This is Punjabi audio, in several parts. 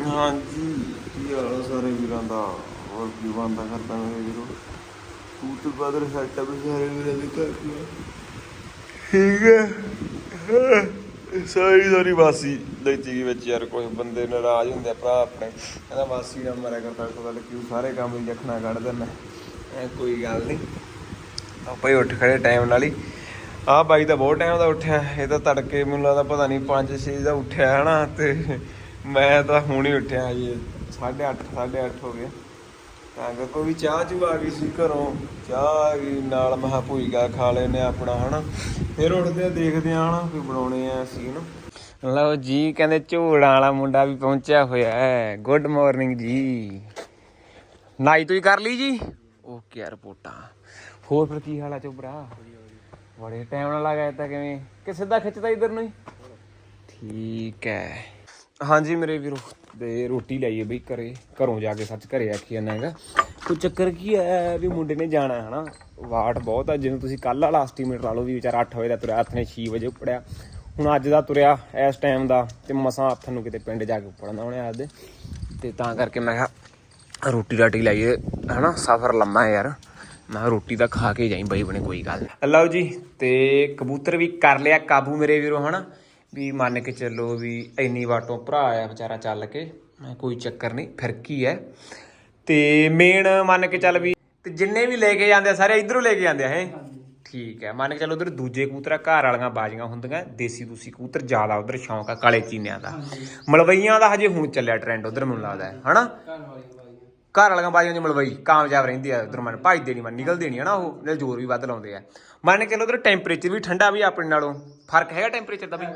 ਹਾਂਜੀ, ਕੀ ਹਾਲ ਆ ਸਾਰੇ ਵੀਰਾਂ ਦਾ? ਹੋਰ ਕੀ ਬੰਦਾ ਕਰਦਾ ਮੇਰੇ ਵੀਰੋ? ਤੂੰ ਤੇ ਬਦਰ ਸੱਟ ਸਾਰੇ ਵੀਰਾਂ ਦੇ ਘਰ ਦੀ। ਠੀਕ ਹੈ। ਸਾਰੀ ਸਾਰੀ ਵਾਸੀ ਲੈਤੀ ਗਈ ਵਿੱਚ ਯਾਰ ਕੋਈ ਬੰਦੇ ਨਾਰਾਜ਼ ਹੁੰਦੇ ਆ, ਭਰਾ ਆਪਣੇ। ਕਹਿੰਦਾ ਵਾਸੀ ਨਾ ਮਰਿਆ ਕਰਦਾ ਕੋਈ ਗੱਲ ਕਿਉਂ ਸਾਰੇ ਕੰਮ ਹੀ ਜਖਣਾ ਕੱਢ ਦਿੰਦਾ? ਐ ਕੋਈ ਗੱਲ ਨਹੀਂ। ਆਪਾਂ ਹੀ ਉੱਠ ਖੜੇ ਟਾਈਮ ਨਾਲ ਹੀ। ਆਹ ਬਾਈ ਤਾਂ ਬਹੁਤ ਟਾਈਮ ਦਾ ਉੱਠਿਆ। ਇਹ ਤਾਂ ਤੜਕੇ ਮੈਨੂੰ ਲੱਗਦਾ ਪਤਾ ਨਹੀਂ 5-6 ਦਾ ਉੱਠਿਆ ਹਨਾ ਤੇ ਮੈਂ ਤਾਂ ਹੁਣ ਹੀ ਉੱਠਿਆ ਜੀ 8:30 8:30 ਹੋ ਗਏ। ਤਾਂ ਕਿ ਕੋਈ ਚਾਹ ਚੂ ਆ ਗਈ ਸੀ ਘਰੋਂ, ਚਾਹ ਆ ਨਾਲ ਮਹਾ ਭੂਈਗਾ ਖਾ ਲੈਨੇ ਆਪਣਾ, ਹਨਾ। ਫਿਰ ਉੱਠਦੇ ਆ ਦੇਖਦੇ ਆ ਹਨਾ ਕੋਈ ਬਣਾਉਣੇ ਆ ਅਸੀਂ ਲਓ ਜੀ, ਕਹਿੰਦੇ ਝੋੜਾਂ ਵਾਲਾ ਮੁੰਡਾ ਵੀ ਪਹੁੰਚਿਆ ਹੋਇਆ ਹੈ। ਗੁੱਡ ਮਾਰਨਿੰਗ ਜੀ। ਨਾਈ ਤੂੰ ਕਰ ਲਈ ਜੀ? ਓਕੇ ਰਿਪੋਰਟਾਂ। ਹੋਰ ਫਿਰ ਕੀ ਹਾਲ ਆ ਚੋਬਰਾ ਬੜੇ ਟਾਈਮ ਨਾਲ ਲਗਾਇਆ ਤਾਂ ਕਿਵੇਂ? ਕਿ ਸਿੱਧਾ ਖਿੱਚਦਾ ਇਧਰ ਨੂੰ ਹੀ? ਠੀਕ ਹੈ। ਹਾਂਜੀ ਮੇਰੇ ਵੀਰੋ, ਤੇ ਰੋਟੀ ਲਾਈਏ ਬਈ ਘਰੇ, ਘਰੋਂ ਜਾ ਕੇ ਸੱਚ ਘਰੇ ਆਖੀ ਜਾਂਦਾ ਹੈਗਾ। ਕੋਈ ਚੱਕਰ ਕੀ ਹੈ ਵੀ ਮੁੰਡੇ ਨੇ ਜਾਣਾ ਹੈ ਨਾ, ਵਾਟ ਬਹੁਤ ਆ ਜਿਵੇਂ ਤੁਸੀਂ ਕੱਲ ਵਾਲਾ ਐਸਟੀਮੇਟ ਲਾ ਲਓ ਵੀ ਵਿਚਾਰਾ 8 ਵਜੇ ਦਾ ਤੁਰਿਆ ਹੱਥ ਨੇ 6 ਵਜੇ ਉੱਪੜਿਆ। ਹੁਣ ਅੱਜ ਦਾ ਤੁਰਿਆ ਇਸ ਟਾਈਮ ਦਾ, ਤੇ ਮਸਾਂ ਹੱਥ ਨੂੰ ਕਿਤੇ ਪਿੰਡ ਜਾ ਕੇ ਉੱਪੜਨਾ ਉਹਨੇ ਅੱਜ। ਦੇ ਤੇ ਤਾਂ ਕਰਕੇ ਮੈਂ ਕਿਹਾ, ਰੋਟੀ ਰਾਟੀ ਲਾਈਏ, ਹਨਾ, ਸਫ਼ਰ ਲੰਮਾ ਹੈ ਯਾਰ। ਮੈਂ ਕਿਹਾ ਰੋਟੀ ਤਾਂ ਖਾ ਕੇ ਜਾਈ ਬਾਈ ਬਣੇ, ਕੋਈ ਗੱਲ ਨਹੀਂ ਲਓ ਜੀ, ਤੇ ਕਬੂਤਰ ਵੀ ਕਰ ਲਿਆ ਕਾਬੂ ਮੇਰੇ ਵੀਰੋ, ਹਨਾ। ਵੀ ਮੰਨ ਕੇ ਚੱਲੋ ਵੀ ਇੰਨੀ ਵਾਟੋਂ ਭਰਾ ਆਇਆ ਵਿਚਾਰਾ ਚੱਲ ਕੇ ਕੋਈ ਚੱਕਰ ਨਹੀਂ ਫਿਰ ਕੀ ਹੈ? ਤੇ ਮੇਨ ਮੰਨ ਕੇ ਚੱਲ ਵੀ ਤੇ ਜਿੰਨੇ ਵੀ ਲੈ ਕੇ ਜਾਂਦੇ ਆ ਸਾਰੇ ਇਧਰੋਂ ਲੈ ਕੇ ਜਾਂਦੇ ਆ ਹੈ? ਠੀਕ ਹੈ ਮੰਨ ਕੇ ਚੱਲ ਉਧਰ ਦੂਜੇ ਕਬੂਤਰ ਘਰ ਵਾਲੀਆਂ ਬਾਜੀਆਂ ਹੁੰਦੀਆਂ ਦੇਸੀ ਦੂਸੀ ਕਬੂਤਰ ਜ਼ਿਆਦਾ ਉਧਰ ਸ਼ੌਂਕ ਆ ਕਾਲੇ ਚੀਨਿਆਂ ਦਾ। ਮਲਵਈਆਂ ਦਾ ਹਜੇ ਹੁਣ ਚੱਲਿਆ ਟ੍ਰੈਂਡ ਉਧਰ ਮੈਨੂੰ ਲੱਗਦਾ ਹੈ ਹਨਾ? ਘਰ ਵਾਲੀਆਂ ਬਾਜੀਆਂ। ਦੀ ਮਲਵਈ ਕਾਮਯਾਬ ਰਹਿੰਦੀ ਆ ਉਧਰ ਮਨ ਭੱਜਦੇ ਨਹੀਂ ਮਨ ਨਿਕਲਦੇ ਨਹੀਂ ਹਨਾ ਉਹ ਨਾਲ ਜ਼ੋਰ ਵੀ ਵੱਧ ਲਾਉਂਦੇ ਆ। ਮੰਨ ਕੇ ਚੱਲ ਉਧਰ ਟੈਂਪਰੇਚਰ ਵੀ ਠੰਡਾ ਵੀ ਆਪਣੇ ਨਾਲੋਂ ਫ਼ਰਕ ਹੈਗਾ ਟੈਂਪਰੇਚਰ ਦਾ ਵੀ?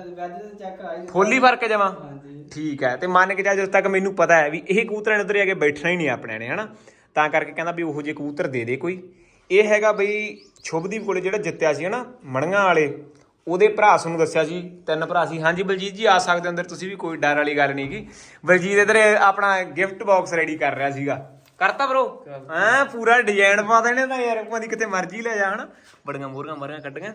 ਤਾਂ ਚੈੱਕ ਕਰਾਈ ਫੁੱਲੀ ਫ਼ਰਕ ਹੈ ਜਮਾ ਹਾਂਜੀ। ਠੀਕ ਹੈ ਤੇ ਮੰਨ ਕੇ ਚੱਲ ਜਦੋਂ ਤੱਕ ਮੈਨੂੰ ਪਤਾ ਹੈ ਵੀ ਇਹ ਕਬੂਤਰਾਂ ਨੇ ਉਧਰ ਆ ਕੇ ਬੈਠਣਾ ਹੀ ਨਹੀਂ ਆਪਣੇ ਨੇ ਹਨਾ? ਤਾਂ ਕਰਕੇ ਕਹਿੰਦਾ ਵੀ ਉਹੋ ਜਿਹੇ ਕਬੂਤਰ ਦੇ ਦੇ ਕੋਈ। ਇਹ ਹੈਗਾ ਬਈ ਸ਼ੁਭਦੀਪ ਕੋਲੇ ਜਿਹੜਾ ਜਿੱਤਿਆ ਸੀ ਹਨਾ ਮਣੀਆਂ ਵਾਲੇ ਉਹਦੇ ਭਰਾ ਨੂੰ ਦੱਸਿਆ ਸੀ ਤਿੰਨ ਭਰਾ ਸੀ। ਹਾਂਜੀ ਬਲਜੀਤ ਜੀ ਆ ਸਕਦੇ ਅੰਦਰ ਤੁਸੀਂ ਵੀ ਕੋਈ ਡਰ ਵਾਲੀ ਗੱਲ ਨਹੀਂ ਗੀ। ਬਲਜੀਤ ਇਧਰ ਆਪਣਾ ਗਿਫਟ ਬਾਕਸ ਰੈਡੀ ਕਰ ਰਿਹਾ ਸੀਗਾ। ਕਰਤਾ ਬ్రో ਹਾਂ ਪੂਰਾ ਡਿਜ਼ਾਈਨ ਪਾ ਦੇਣੇ ਤਾਂ ਯਾਰ ਭਾਵੇਂ ਕਿਤੇ ਮਰਜ਼ੀ ਲੈ ਜਾ ਹਨਾ? ਬੜੀਆਂ ਮੋਹਰੀਆਂ ਮਰੀਆਂ ਕੱਢੀਆਂ।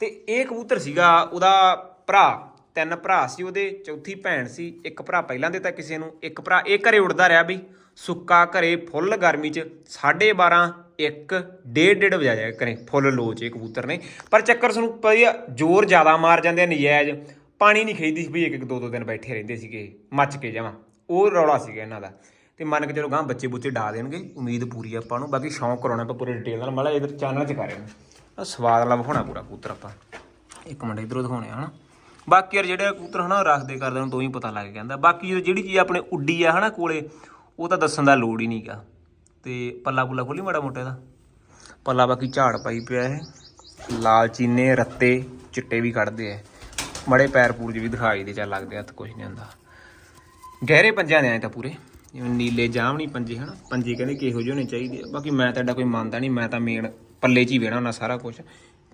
ਤੇ ਇਹ ਕਬੂਤਰ ਸੀਗਾ ਉਹਦਾ ਭਰਾ, ਤਿੰਨ ਭਰਾ ਸੀ ਉਹਦੇ, ਚੌਥੀ ਭੈਣ ਸੀ, ਇੱਕ ਭਰਾ ਪਹਿਲਾਂ ਦੇ ਤਾਂ ਕਿਸੇ ਨੂੰ, ਇੱਕ ਭਰਾ ਇਹ ਘਰੇ ਉੱਡਦਾ ਰਿਹਾ ਬਈ ਸੁੱਕਾ ਘਰੇ ਫੁੱਲ ਗਰਮੀ ਚ 12:30 1 ਡੇਢ ਡੇਢ ਵਜਾਇਆ ਘਰੇ ਫੁੱਲ ਲੋ ਚ ਇਹ ਕਬੂਤਰ ਨੇ। ਪਰ ਚੱਕਰ ਸਾਨੂੰ ਪਈ ਆ ਜ਼ੋਰ ਜ਼ਿਆਦਾ ਮਾਰ ਜਾਂਦੇ ਆ ਨਜਾਇਜ਼। ਪਾਣੀ ਨਹੀਂ ਖਈਦੀ ਸੀ ਵੀ ਇੱਕ ਇੱਕ ਦੋ ਦੋ ਦਿਨ ਬੈਠੇ ਰਹਿੰਦੇ ਸੀਗੇ, ਮੱਚ ਕੇ ਜਾਵਾਂ। ਉਹ ਰੌਲਾ ਸੀਗਾ ਇਹਨਾਂ ਦਾ। ਤੇ ਮੰਨ ਕੇ ਚਲੋ ਗਾਂ ਬੱਚੇ ਬੁੱਚੇ ਡਾ ਦੇਣਗੇ, ਉਮੀਦ ਪੂਰੀ ਆ ਆਪਾਂ ਨੂੰ, ਬਾਕੀ ਸ਼ੌਂਕ ਕਰਾਉਣਾ ਆਪਾਂ ਪੂਰੇ ਡਿਟੇਲ ਨਾਲ ਮਾਲਾ ਇਧਰ ਚੈਨਲ 'ਚ ਕਰ ਰਹੇ ਹਾਂ ਸਵਾਦ ਨਾਲ ਵਿਖਾਉਣਾ ਪੂਰਾ ਕਬੂਤਰ ਆਪਾਂ। ਇੱਕ ਮਿੰਟ ਇਧਰੋਂ ਦਿਖਾਉਣੇ ਆ, ਹਨਾ? ਬਾਕੀ ਯਾਰ ਜਿਹੜੇ ਕਬੂਤਰ ਹਨਾ ਰੱਖਦੇ ਕਰਦੇ ਨੂੰ ਤੋਂ ਹੀ ਪਤਾ ਲੱਗ ਜਾਂਦਾ। ਬਾਕੀ ਜਦੋਂ ਜਿਹੜੀ ਚੀਜ਼ ਆਪਣੇ ਉੱਡੀ ਆ ਹਨਾ ਕੋਲੇ, ਉਹ ਤਾਂ ਦੱਸਣ ਦਾ ਲੋੜ ਹੀ ਨਹੀਂਗਾ ਤੇ ਪੱਲਾ ਪੁੱਲਾ ਖੋਲੀ ਮਾੜਾ ਮੋਟਾ ਦਾ ਪੱਲਾ ਬਾਕੀ ਝਾੜ ਪਾਈ ਪਿਆ ਇਹ। ਲਾਲ ਚੀਨੇ, ਰੱਤੇ, ਚਿੱਟੇ ਵੀ ਕੱਢਦੇ ਆ। ਮੜੇ ਪੈਰ ਪੂਰ ਵੀ ਦਿਖਾਈ ਦੇ, ਚੱਲ ਲੱਗਦੇ ਹੱਥ ਕੁਝ ਨਹੀਂ ਹੁੰਦਾ ਗਹਿਰੇ ਪੰਜਾਂ ਦੇ ਆਏ ਤਾਂ ਪੂਰੇ। ਜਿਵੇਂ ਨੀਲੇ ਜਾਮਣੀ ਪੰਜੇ ਹਨਾ, ਪੰਜੇ ਕਹਿੰਦੇ ਕਿਹੋ ਜਿਹੇ ਹੋਣੇ ਚਾਹੀਦੇ ਆ। ਬਾਕੀ ਮੈਂ ਤੁਹਾਡਾ ਕੋਈ ਮੰਨਦਾ ਨਹੀਂ ਮੈਂ ਤਾਂ ਮੇਨ ਪੱਲੇ 'ਚ ਹੀ ਵੇਣਾ ਹੁੰਦਾ ਸਾਰਾ ਕੁਝ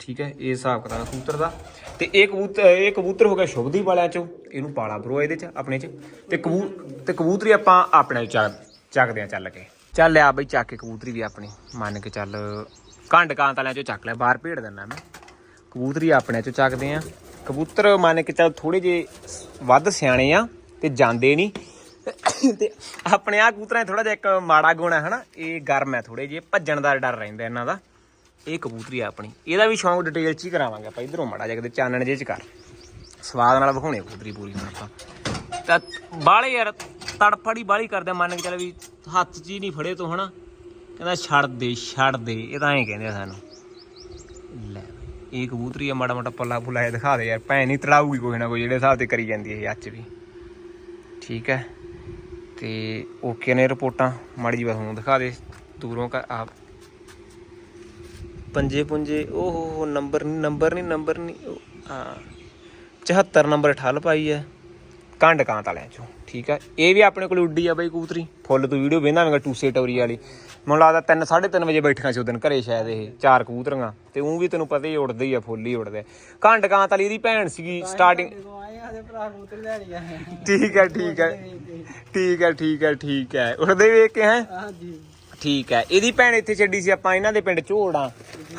ਠੀਕ ਹੈ, ਇਹ ਹਿਸਾਬ ਕਿਤਾਬ ਕਬੂਤਰ ਦਾ। ਤੇ ਇਹ ਕਬੂਤਰ ਇਹ ਕਬੂਤਰ ਹੋ ਗਿਆ ਸ਼ੁਭਦੀਪ ਵਾਲਿਆਂ ਚੋਂ, ਇਹਨੂੰ ਪਾਲਾ ਬਰੋ ਇਹਦੇ 'ਚ, ਆਪਣੇ 'ਚ। ਤੇ ਕਬੂ ਤੇ ਕਬੂਤਰੀ ਆਪਾਂ ਆਪਣੇ ਚੱਕ ਚੱਕਦੇ ਆ ਚੱਲ ਕੇ। ਚੱਲ ਆ ਬਈ, ਚੱਕ ਕੇ ਕਬੂਤਰੀ ਵੀ ਆਪਣੀ, ਮੰਨ ਕੇ ਚੱਲ ਕੰਡ ਕਾਂਤ ਵਾਲਿਆਂ ਚੋਂ ਚੱਕ ਲਿਆ ਬਾਹਰ ਭੇੜ ਦਿੰਦਾ ਮੈਂ। ਕਬੂਤਰੀ ਆਪਣੇ ਚੋਂ ਚੱਕਦੇ ਆ ਕਬੂਤਰ ਮੰਨ ਕੇ ਚੱਲ ਥੋੜੇ ਜੇ ਵੱਧ ਸਿਆਣੇ ਆ ਤੇ ਜਾਂਦੇ ਨਹੀਂ। ਤੇ ਆਪਣੇ ਆ ਕਬੂਤਰਾਂ 'ਚ ਥੋੜਾ ਜਿਹਾ ਇੱਕ ਮਾੜਾ ਗੁਣ ਹੈ, ਹਨਾ? ਇਹ ਗਰਮ ਹੈ ਥੋੜੇ ਜੇ ਭੱਜਣ ਦਾ ਡਰ ਰਹਿੰਦਾ ਇਹਨਾਂ ਦਾ। ਇਹ ਕਬੂਤਰੀ ਆ ਆਪਣੀ। ਇਹਦਾ ਵੀ ਸ਼ੌਂਕ ਡਿਟੇਲ 'ਚ ਹੀ ਕਰਾਵਾਂਗੇ ਆਪਾਂ। ਇਧਰੋਂ ਮਾੜਾ ਜਿਹਾ ਕਿਤੇ ਚਾਨਣ ਜੇ 'ਚ ਕਰ। ਸਵਾਦ ਨਾਲ ਵਿਖਾਉਣੇ ਕਬੂਤਰੀ ਪੂਰੀ ਹੁਣ ਆਪਾਂ। ਤਾਂ ਬਾਲੇ ਯਾਰ ਤੜਫੜੀ ਬਾਲੀ ਕਰਦੇ ਆ, ਮੰਨ ਕੇ ਚੱਲ ਵੀ ਹੱਥ 'ਚ ਹੀ ਨਹੀਂ ਫੜੇ ਤੋਂ ਹਨਾ। ਕਹਿੰਦਾ ਛੱਡ ਦੇ ਛੱਡ ਦੇ। ਇਹ ਤਾਂ ਐਂ ਕਹਿੰਦੇ ਆ ਸਾਨੂੰ। ਲੈ ਬਈ, ਇਹ ਕਬੂਤਰੀ ਆ ਮਾੜਾ ਮਾੜਾ ਪੱਲਾ ਪੁੱਲਾ ਇਹ ਦਿਖਾ ਦੇ ਯਾਰ। ਭੈਣ ਨਹੀਂ ਤੜਾਊਗੀ ਕੋਈ ਨਾ ਕੋਈ ਜਿਹੜੇ ਹਿਸਾਬ ਤੇ ਕਰੀ ਜਾਂਦੀ ਹੈ ਇਹ ਅੱਜ ਵੀ। ਠੀਕ ਹੈ। ਤੇ ਓਕੇ ਨੇ ਰਿਪੋਰਟਾਂ। ਮਾੜੀ ਜੀ ਬਸ ਹੁਣ ਦਿਖਾ ਦੇ। ਦੂਰੋਂ ਕਾ ਆ ਪੰਜੇ ਪੁੰਜੇ ਓਹ ਹੋ ਹੋ ਨੰਬਰ ਨਹੀਂ ਨੰਬਰ ਨਹੀਂ ਨੰਬਰ ਨਹੀਂ ਹਾਂ। 74 ਨੰਬਰ ਠੱਲ ਪਾਈ ਹੈ ਕੰਡ ਕਾਂਤ ਵਾਲਿਆਂ ਚੋਂ ਠੀਕ ਹੈ ਇਹ ਵੀ ਆਪਣੇ ਕੋਲ ਉੱਡੀ ਆ ਬਈ ਕਬੂਤਰੀ ਫੁੱਲ ਤੂੰ ਵੀਡੀਓ ਵੇਂਦਾ ਹੋਵੇਂਗਾ ਟੂਸੇ ਟੌਰੀ ਵਾਲੀ। ਮੈਨੂੰ ਲੱਗਦਾ 3 3:30 ਵਜੇ ਬੈਠੀਆਂ ਸੀ ਉਦੋਂ ਘਰੇ ਸ਼ਾਇਦ ਇਹ ਚਾਰ ਕਬੂਤਰੀਆਂ ਤੇ ਉਹ ਵੀ ਤੈਨੂੰ ਪਤਾ ਹੀ ਉੜਦੇ ਹੀ ਆ ਫੁੱਲ ਹੀ ਉੜਦੇ ਕੰਡ ਕਾਂਤ ਵਾਲੀ ਇਹਦੀ ਭੈਣ ਸੀਗੀ ਸਟਾਰਟਿੰਗ ਠੀਕ ਹੈ ਠੀਕ ਹੈ ਠੀਕ ਹੈ ਠੀਕ ਹੈ ਠੀਕ ਹੈ ਉੜਦੇ ਵੇਖ ਕੇ ਹੈ? ਹਾਂਜੀ। ਠੀਕ ਹੈ। ਇਹਦੀ ਭੈਣ ਇੱਥੇ ਛੱਡੀ ਸੀ ਆਪਾਂ ਇਹਨਾਂ ਦੇ ਪਿੰਡ ਝੋੜਾਂ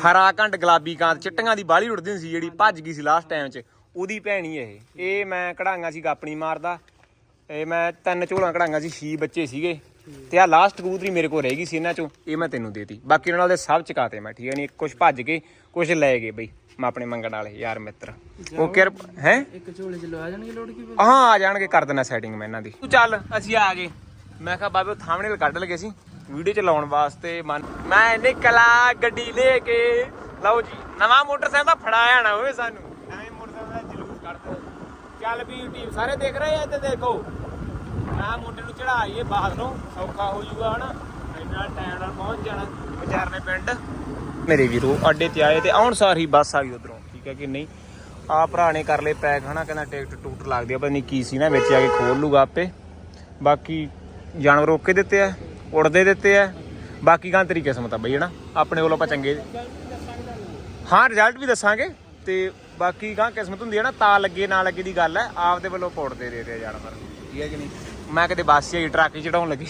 ਹਰਾ ਘੰਟ ਗੁਲਾਬੀ ਕਾਂਤ ਚਿੱਟੀਆਂ ਦੀ ਬਾਲੀ ਹੁੰਦੀ ਸੀ ਜਿਹੜੀ ਭੱਜ ਗਈ ਸੀ ਲਾਸਟ ਟਾਈਮ 'ਚ। ਉਹਦੀ ਭੈਣ ਹੀ ਇਹ। ਇਹ ਮੈਂ ਕਢਾਈਆਂ ਸੀ ਗਾਪਣੀ ਮਾਰਦਾ। ਇਹ ਮੈਂ ਤਿੰਨ ਝੋਲਾਂ ਕਢਾਈਆਂ ਸੀ ਛੀ ਬੱਚੇ ਸੀਗੇ। ਤੇ ਆ ਲਾਸਟ ਕਬੂਤਰੀ ਮੇਰੇ ਕੋਲ ਰਹਿ ਗਈ ਸੀ ਇਹਨਾਂ ਚੋਂ। ਇਹ ਮੈਂ ਤੈਨੂੰ ਦੇਤੀ ਬਾਕੀ ਉਹਨਾਂ ਦੇ ਸਭ ਚਕਾਤੇ ਮੈਂ ਠੀਕ ਹੈ ਨਹੀਂ ਕੁਝ ਭੱਜ ਕੇ ਕੁਝ ਲੈ ਗਏ ਬਈ ਮੈਂ ਆਪਣੇ ਮੰਗਣ ਵਾਲੇ ਯਾਰ ਮਿੱਤਰ। ਉਹ ਕਿਰ ਹੈ? ਇੱਕ ਝੋਲੇ ਚ ਲਵਾ ਜਾਣਗੇ ਲੋੜ ਕੀ ਹਾਂ ਆ ਜਾਣਗੇ ਕਰ ਦੇਣਾ ਸੈਟਿੰਗ ਮੈਂ ਇਹਨਾਂ ਦੀ। ਤੂੰ ਚੱਲ ਅਸੀਂ ਆ ਗਏ। ਮੈਂ ਕਿਹਾ ਬਾਬੇ ਥਾਮਣੇ ਕੱਢ ਲਗੇ ਸੀ। ਵੀਡੀਓ ਚ ਲਾਉਣ ਵਾਸਤੇ ਮੈਂ ਨਿਕਲਾ ਗੱਡੀ ਲੈ ਕੇ। ਲਓ ਜੀ ਨਵਾਂ ਮੋਟਰਸਾਈਕਲ ਦਾ ਫੜਾਇਆ ਨਾ ਹੋਵੇ ਸਾਨੂੰ। ਨਵੇਂ ਮੋਟਰਸਾਈਕਲ ਦਾ ਜਲੂਸ ਕੱਢ ਚੱਲ ਵੀ ਟੀਮ ਸਾਰੇ ਦੇਖ ਰਹੇ ਆ ਤੇ ਦੇਖੋ। ਮੈਂ ਮੁੰਡੇ ਨੂੰ ਚੜਾਈਏ ਬਾਹਰ ਨੂੰ ਸੌਖਾ ਹੋ ਜੂਗਾ ਹਨਾ। ਇੰਨਾ ਟਾਈਮ ਨਾਲ ਪਹੁੰਚ ਜਾਣਾ। ਵਿਚਾਰਨੇ ਪਿੰਡ। ਮੇਰੇ ਵੀਰੋ ਅੱਡੇ ਤੇ ਆਏ ਤੇ ਆਉਣ ਸਾਰ ਹੀ ਬੱਸ ਆ ਗਈ ਉਧਰੋਂ। ਠੀਕ ਹੈ ਕਿ ਨਹੀਂ? ਆ ਭਰਾ ਨੇ ਕਰ ਲਏ ਪੈਕ ਹਨਾ ਕਹਿੰਦਾ ਟਿਕਟ ਟੂਟ ਲੱਗਦੀ ਆ ਪਤਾ ਨਹੀਂ ਕੀ ਸੀ ਨਾ ਵਿੱਚ ਆ ਕੇ ਖੋਲ ਲੂਗਾ ਆਪੇ। ਬਾਕੀ ਜਾਨਵਰ ਓਕੇ ਦਿੱਤੇ ਆ। ਉੜਦੇ ਦਿੱਤੇ ਆ। ਬਾਕੀ ਗਾਂ ਤੇਰੀ ਕਿਸਮਤ ਆ ਬਈ ਹਨਾ? ਆਪਣੇ ਵੱਲੋਂ ਆਪਾਂ ਚੰਗੇ ਹਾਂ ਰਿਜ਼ਲਟ ਵੀ ਦੱਸਾਂਗੇ। ਤੇ ਬਾਕੀ ਗਾਂ ਕਿਸਮਤ ਹੁੰਦੀ ਹੈ ਨਾ ਤਾਂ ਲੱਗੇ ਨਾ ਲੱਗੇ ਦੀ ਗੱਲ ਹੈ ਆਪਦੇ ਵੱਲੋਂ ਪੋੜਦੇ ਦੇ ਦੇ ਜਾਨਵਰ ਠੀਕ ਹੈ ਕਿ ਨਹੀਂ? ਮੈਂ ਕਿਤੇ ਬੱਸ 'ਚ ਹੀ ਟਰੱਕ ਚੜਾਉਣ ਲੱਗੀ।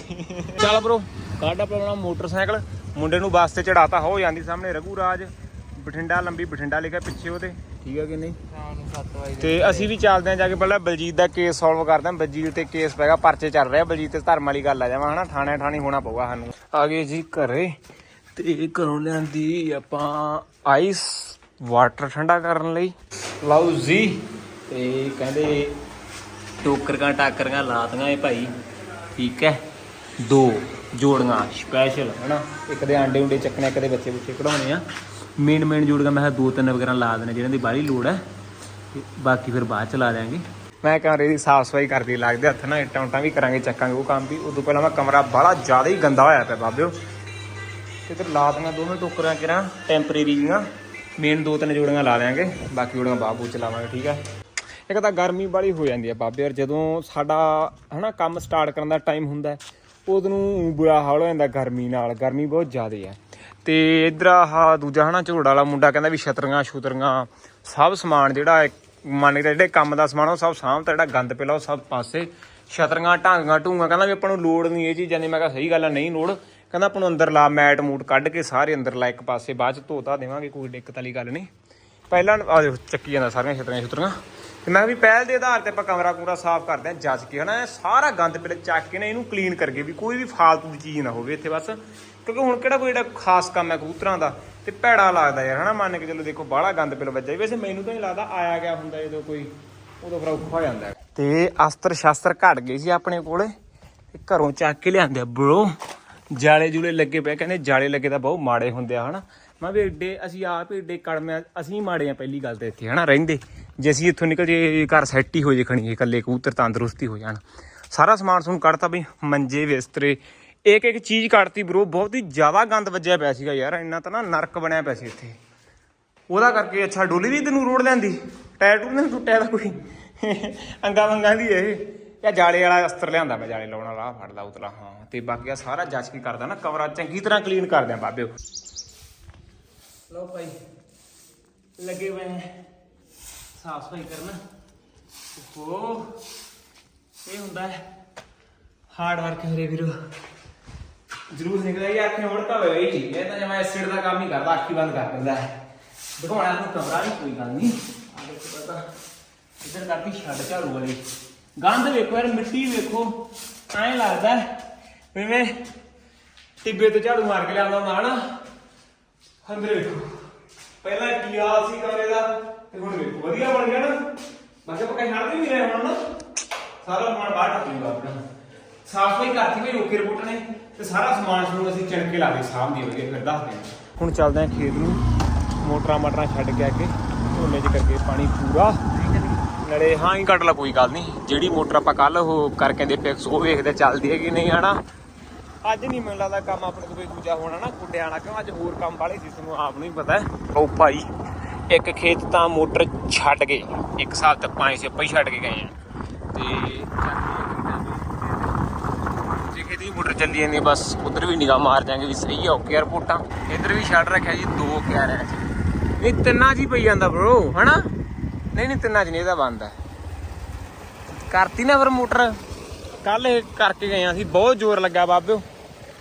ਚੱਲ ਬ్రో ਕਾਡਾ ਪ੍ਰੋਗਰਾਮ ਮੋਟਰਸਾਈਕਲ। ਮੁੰਡੇ ਨੂੰ ਬੱਸ ਤੇ ਚੜਾਤਾ ਹੋ ਜਾਂਦੀ ਸਾਹਮਣੇ ਰਘੂ ਰਾਜ। ਬਠਿੰਡਾ ਲੰਬੀ ਬਠਿੰਡਾ ਲਿਖਿਆ ਪਿੱਛੇ ਉਹਦੇ। ਠੀਕ ਹੈ ਕਿ ਨਹੀਂ? ਸ਼ਾਮ ਨੂੰ 7 ਵਜੇ ਤੇ ਅਸੀਂ ਵੀ ਚੱਲਦੇ ਆਂ ਜਾ ਕੇ ਪਹਿਲਾਂ ਬਲਜੀਤ ਦਾ ਕੇਸ ਸੋਲਵ ਕਰਦੇ ਆਂ ਬਲਜੀਤ ਤੇ ਕੇਸ ਪੈਗਾ ਪਰਚੇ ਚੱਲ ਰਿਹਾ ਬਲਜੀਤ ਤੇ ਧਰਮ ਵਾਲੀ ਗੱਲ ਆ ਜਾਵਾਂ ਹਨਾ? ਥਾਣੇ ਠਾਣੀ ਹੋਣਾ ਪਊਗਾ ਸਾਨੂੰ। ਆ ਗਏ ਜੀ ਘਰੇ। ਤੇ ਘਰੋਂ ਲਿਆਂਦੀ ਆਪਾਂ ਆਈਸ ਵਾਟਰ ਠੰਡਾ ਕਰਨ ਲਈ। ਲਓ ਜੀ। ਤੇ ਕਹਿੰਦੇ ਟੋਕਰਾਂ ਟਾਕਰਾਂ ਲਾਤੀਆਂ ਇਹ ਭਾਈ। ਠੀਕ ਹੈ? ਦੋ ਜੋੜੀਆਂ ਸਪੈਸ਼ਲ ਹਨਾ? ਇੱਕ ਦੇ ਆਂਡੇ ਉਂਡੇ ਚੱਕਣੇ ਇੱਕ ਦੇ ਬੱਚੇ ਬੁੱਚੇ ਕਢਾਉਣੇ ਆ। ਮੇਨ ਮੇਨ ਜੋੜੀਆਂ ਮੈਂ ਕਿਹਾ ਦੋ ਤਿੰਨ ਵਗੈਰਾ ਲਾ ਦੇਣੇ ਜਿਹਨਾਂ ਦੀ ਬਾਹਲੀ ਲੋੜ ਹੈ। ਤੇ ਬਾਕੀ ਫਿਰ ਬਾਅਦ ਚ ਲਾ ਦਿਆਂਗੇ। ਮੈਂ ਕਮਰੇ ਦੀ ਸਾਫ਼ ਸਫ਼ਾਈ ਕਰਦੀ ਲੱਗਦੇ ਹੱਥ ਨਾਲ ਇੱਟਾਂ ਉਟਾਂ ਵੀ ਕਰਾਂਗੇ ਚੱਕਾਂਗੇ ਉਹ ਕੰਮ ਵੀ। ਉਦੋਂ ਪਹਿਲਾਂ ਮੈਂ ਕਮਰਾ ਬੜਾ ਜ਼ਿਆਦਾ ਹੀ ਗੰਦਾ ਹੋਇਆ ਪਿਆ ਬਾਬਿਓ। ਤੇ ਤੇ ਲਾ ਦਾਂਗਾ ਦੋਵੇਂ ਟੋਕਰਾਂ ਕਿਰਾਂ ਟੈਂਪਰੇਰੀ ਜੀਆਂ। ਮੇਨ ਦੋ ਤਿੰਨ ਜੋੜੀਆਂ ਲਾ ਦਿਆਂਗੇ ਬਾਕੀ ਜੋੜੀਆਂ ਬਾਬੂ ਚ ਲਾਵਾਂਗੇ ਠੀਕ ਹੈ। ਇੱਕ ਤਾਂ ਗਰਮੀ ਬੜੀ ਹੋ ਜਾਂਦੀ ਹੈ ਬਾਬੇ ਯਾਰ ਜਦੋਂ ਸਾਡਾ ਹਨਾ ਕੰਮ ਸਟਾਰਟ ਕਰਨ ਦਾ ਟਾਈਮ ਹੁੰਦਾ ਹੈ, ਉਦੋਂ ਨੂੰ ਬੁਰਾ ਹਾਲ ਹੋ ਜਾਂਦਾ ਗਰਮੀ ਨਾਲ। ਗਰਮੀ ਬਹੁਤ ਜ਼ਿਆਦਾ ਹੈ। ਤੇ ਇਧਰ ਆਹ ਦੂਜਾ ਹਨਾ ਝੋੜ ਵਾਲਾ ਮੁੰਡਾ ਕਹਿੰਦਾ ਵੀ ਛਤਰੀਆਂ ਛੁਤਰੀਆਂ, ਸਭ ਸਮਾਨ ਜਿਹੜਾ ਮੰਨ ਕੇ ਜਿਹੜੇ ਕੰਮ ਦਾ ਸਮਾਨ ਉਹ ਸਭ ਸਾਂਭਤਾ ਜਿਹੜਾ ਗੰਦ ਪਿਲਾ ਉਹ ਸਭ ਪਾਸੇ ਛਤਰੀਆਂ, ਢਾਂਗਾਂ, ਢੂੰਗਾ, ਕਹਿੰਦਾ ਵੀ ਆਪਾਂ ਨੂੰ ਲੋੜ ਨਹੀਂ ਇਹ ਚੀਜ਼ਾਂ ਦੀ। ਮੈਂ ਕਿਹਾ ਸਹੀ ਗੱਲ ਆ, ਨਹੀਂ ਲੋੜ। ਕਹਿੰਦਾ ਆਪਾਂ ਨੂੰ ਅੰਦਰ ਲਾ ਮੈਟ ਮੂਟ ਕੱਢ ਕੇ ਸਾਰੇ ਅੰਦਰ ਲਾ ਇੱਕ ਪਾਸੇ, ਬਾਅਦ ਚ ਧੋਤਾ ਦੇਵਾਂਗੇ, ਕੋਈ ਦਿੱਕਤ ਵਾਲੀ ਗੱਲ ਨਹੀਂ। ਪਹਿਲਾਂ ਆ ਦੇਖੋ ਚੱਕੀ ਜਾਂਦਾ ਸਾਰੀਆਂ ਛਤਰੀਆਂ ਛਤਰੀਆਂ। ਤੇ ਮੈਂ ਵੀ ਪਹਿਲ ਦੇ ਆਧਾਰ ਤੇ ਆਪਾਂ ਕਮਰਾ ਕੂਰਾ ਸਾਫ਼ ਕਰਦੇ ਆ ਜੱਜ ਕੇ, ਹਨਾ, ਇਹ ਸਾਰਾ ਗੰਦ ਪਹਿਲੇ ਚੱਕ ਕੇ ਨਾ ਇਹਨੂੰ ਕਲੀਨ ਕਰਕੇ ਵੀ ਕੋਈ ਵੀ ਫਾਲਤੂ ਦੀ ਚੀਜ਼ ਨਾ ਹੋਵੇ ਇੱਥੇ ਬਸ। ਕਿਉਂਕਿ ਹੁਣ ਕਿਹੜਾ ਕੋਈ ਜਿਹੜਾ ਖਾਸ ਕੰਮ ਹੈ ਕਬੂਤਰਾਂ ਦਾ ਤੇ ਭੈੜਾ ਲੱਗਦਾ ਯਾਰ, ਹਨਾ, ਮੰਨ ਕੇ ਚਲੋ ਦੇਖੋ ਬਾਹਲਾ ਗੰਦ ਪਿਲ ਵੱਜਾ ਵੈਸੇ ਮੈਨੂੰ ਤਾਂ ਨਹੀਂ ਲੱਗਦਾ ਆਇਆ ਗਿਆ ਹੁੰਦਾ ਜਦੋਂ ਕੋਈ ਉਦੋਂ ਫਿਰ ਔਖਾ ਹੋ ਜਾਂਦਾ। ਹੈ। ਤੇ ਅਸਤਰ ਸ਼ਾਸਤਰ ਘਟ ਗਏ ਸੀ ਆਪਣੇ ਕੋਲੇ ਘਰੋਂ ਚੱਕ ਕੇ ਲਿਆਂਦੇ ਬ్రో ਜਾਲੇ ਜੂਲੇ ਲੱਗੇ ਪਏ ਕਹਿੰਦੇ ਜਾਲੇ ਲੱਗੇ ਤਾਂ ਬਹੁਤ ਮਾੜੇ ਹੁੰਦੇ ਆ, ਹਨਾ। ਮੈਂ ਵੀ ਏਡੇ, ਅਸੀਂ ਆਪ ਹੀ ਏਡੇ ਕੜਮੇ ਅਸੀਂ ਮਾੜੇ ਆ ਪਹਿਲੀ ਗੱਲ ਤੇ ਇੱਥੇ, ਹਨਾ, ਰਹਿੰਦੇ। ਜੇ ਅਸੀਂ ਇੱਥੋਂ ਨਿਕਲ ਜੇ ਘਰ ਸੈੱਟ ਹੀ ਹੋ ਜੇ ਖਣੀ ਇਕੱਲੇ ਕਬੂਤਰ ਤੰਦਰੁਸਤੀ ਹੋ ਜਾਣ। ਸਾਰਾ ਸਮਾਨ ਸਮੂਨ ਕੱਢਤਾ ਬਈ ਮੰਜੇ, ਬਿਸਤਰੇ। ਇੱਕ ਇੱਕ ਚੀਜ਼ ਕੱਢਤੀ ਬ్రో ਬਹੁਤ ਹੀ ਜ਼ਿਆਦਾ ਗੰਦ ਵੱਜਿਆ ਪਿਆ ਸੀਗਾ ਯਾਰ, ਇੰਨਾ ਤਾਂ ਨਾ ਨਰਕ ਬਣਿਆ ਪਿਆ ਸੀ ਇੱਥੇ। ਉਹਦਾ ਕਰਕੇ ਅੱਛਾ ਡੋਲੀ ਵੀ ਤੈਨੂੰ ਰੋੜ ਲੈਂਦੀ, ਟਾਇਰ ਟੂਰ ਨੇ ਟੁੱਟਿਆ ਦਾ ਕੋਈ। ਅੰਗਾ ਵੰਗਾ ਦੀ ਇਹ। ਜਾਂ ਜਾਲੇ ਵਾਲਾ ਅਸਤਰ ਲਿਆਂਦਾ ਮੈਂ, ਜਾਲੇ ਲਾਉਣ ਵਾਲਾ ਫੜਦਾ ਉਤਲਾ, ਹਾਂ। ਤੇ ਬਾਕੀ ਆ ਸਾਰਾ ਜੱਜ ਕੀ ਕਰਦਾ ਨਾ ਕਵਰਾ ਚੰਗੀ ਤਰ੍ਹਾਂ ਕਲੀਨ ਕਰਦੇ ਆ ਬਾਬਿਓ ਲੋ ਭਾਈ, ਲੱਗੇ ਹੋਏ ਸਾਫ਼ ਸਫ਼ਾਈ ਕਰਨਾ। ਓਹੋ, ਇਹ ਹੁੰਦਾ ਹੈ। ਹਾਰਡ ਵਰਕ ਹਰੇ ਵੀਰੋ ਜ਼ਰੂਰ ਨਿਕਲਿਆ ਯਾਰ ਅੱਖੇ ਮੁੜਕਾ ਹੋਵੇ ਇਹ ਠੀਕ ਹੈ ਤਾਂ ਜੇ ਐਸਿਡ ਦਾ ਕੰਮ ਹੀ ਕਰਦਾ, ਅੱਖੀ ਬੰਦ ਕਰ ਦਿੰਦਾ ਹੈ। ਦਿਖਾਉਣਾ ਨੂੰ ਕਮਰਾ ਨਹੀਂ ਕੋਈ ਗੱਲ ਨਹੀਂ। ਆ ਦੇਖੋ ਪਤਾ, ਇੱਧਰ ਕਰਤੀ ਛੱਡ ਝਾੜੂ ਵਾਲੀ। ਗੰਦ ਵੇਖੋ ਯਾਰ, ਮਿੱਟੀ ਵੇਖੋ ਐਂ ਲੱਗਦਾ ਜਿਵੇਂ ਟਿੱਬੇ ਤੋਂ ਝਾੜੂ ਮਾਰ ਕੇ ਲਿਆਉਂਦਾ ਹੁੰਦਾ ਹਨਾ ਅੰਦਰ ਵੇਖੋ, ਪਹਿਲਾਂ ਕੀ ਹਾਲ ਸੀ ਕਮਰੇ ਦਾ? ਤੇ ਹੁਣ ਵੇਖੋ, ਵਧੀਆ ਬਣ ਗਿਆ ਨਾ। ਬਾਕੀ ਆਪਾਂ ਕਹੀਂ ਹੜਦੇ ਵੀ ਰਹੇ ਹੁਣ ਨਾ। ਸਾਰਾ ਸਮਾਨ ਬਾਹਰ ਟੱਪ ਜੂਗਾ ਆਪਣਾ। ਸਾਫ਼ ਕਰਤੀ ਵੀ ਓਕੇ ਰਿਪੋਰਟ ਨੇ। ਤੇ ਸਾਰਾ ਸਮਾਨ ਸਮੂਨ ਅਸੀਂ ਚਿਣ ਕੇ ਲਾ ਦੇ ਸਾਹਮ ਦੀ ਫਿਰ ਦੱਸਦੇ ਹਾਂ ਹੁਣ ਚੱਲਦੇ ਹਾਂ ਖੇਤ ਨੂੰ। ਮੋਟਰਾਂ ਮਟਰਾਂ ਛੱਡ ਕੇ ਆ ਝੋਨੇ 'ਚ ਕਰਕੇ ਪਾਣੀ ਪੂਰਾ। ਨੜੇ ਹਾਂ ਹੀ ਕੱਢ ਲਾ, ਕੋਈ ਗੱਲ ਨਹੀਂ। ਜਿਹੜੀ ਮੋਟਰ ਆਪਾਂ ਕੱਲ ਉਹ ਕਰਕੇ ਦੇ ਫਿਕਸ ਉਹ ਵੇਖਦੇ ਚੱਲਦੀ ਹੈ ਕਿ ਨਹੀਂ, ਹਨਾ? ਅੱਜ ਨਹੀਂ ਮੈਨੂੰ ਲੱਗਦਾ ਕੰਮ ਆਪਣੇ ਤੋਂ ਕੋਈ ਦੂਜਾ ਹੋਣਾ ਨਾ, ਕੁੱਡਿਆਂ ਵਾਲਾ। ਕਿਉਂ ਅੱਜ ਹੋਰ ਕੰਮ ਵਾਲੇ ਸੀ, ਤੁਹਾਨੂੰ ਆਪ ਨੂੰ ਹੀ ਪਤਾ ਉਹ ਭਾਈ ਇੱਕ ਖੇਤ ਤਾਂ ਮੋਟਰ ਛੱਡ ਗਏ। ਇੱਕ ਸਾਲ ਤੱਕ ਪਾਣੀ ਸੇ ਪਈ ਛੱਡ ਕੇ ਗਏ ਆ। ਤੇ ਜੇ ਖੇਤ ਦੀ ਮੋਟਰ ਚੱਲੀ ਜਾਂਦੀ ਬਸ ਉਧਰ ਵੀ ਨਿਗਾਹ ਮਾਰ ਜਾਾਂਗੇ ਵੀ ਸਹੀ ਆ, ਓਕੇ ਰਿਪੋਰਟਾਂ। ਇੱਧਰ ਵੀ ਛੱਡ ਰੱਖਿਆ ਜੀ, ਦੋ ਕਿਆਰ ਹੈ ਨਹੀਂ, ਤਿੰਨਾਂ 'ਚ ਹੀ ਪਈ ਜਾਂਦਾ ਬ్రో ਹਨਾ? ਨਹੀਂ ਨਹੀਂ, ਤਿੰਨਾਂ 'ਚ ਨਹੀਂ ਇਹਦਾ ਬੰਦ ਹੈ ਕਰਤੀ ਨਾ ਫਿਰ ਮੋਟਰ। ਕੱਲ ਇਹ ਕਰਕੇ ਗਏ ਆ ਅਸੀਂ, ਬਹੁਤ ਜ਼ੋਰ ਲੱਗਾ ਬਾਬਿਓ।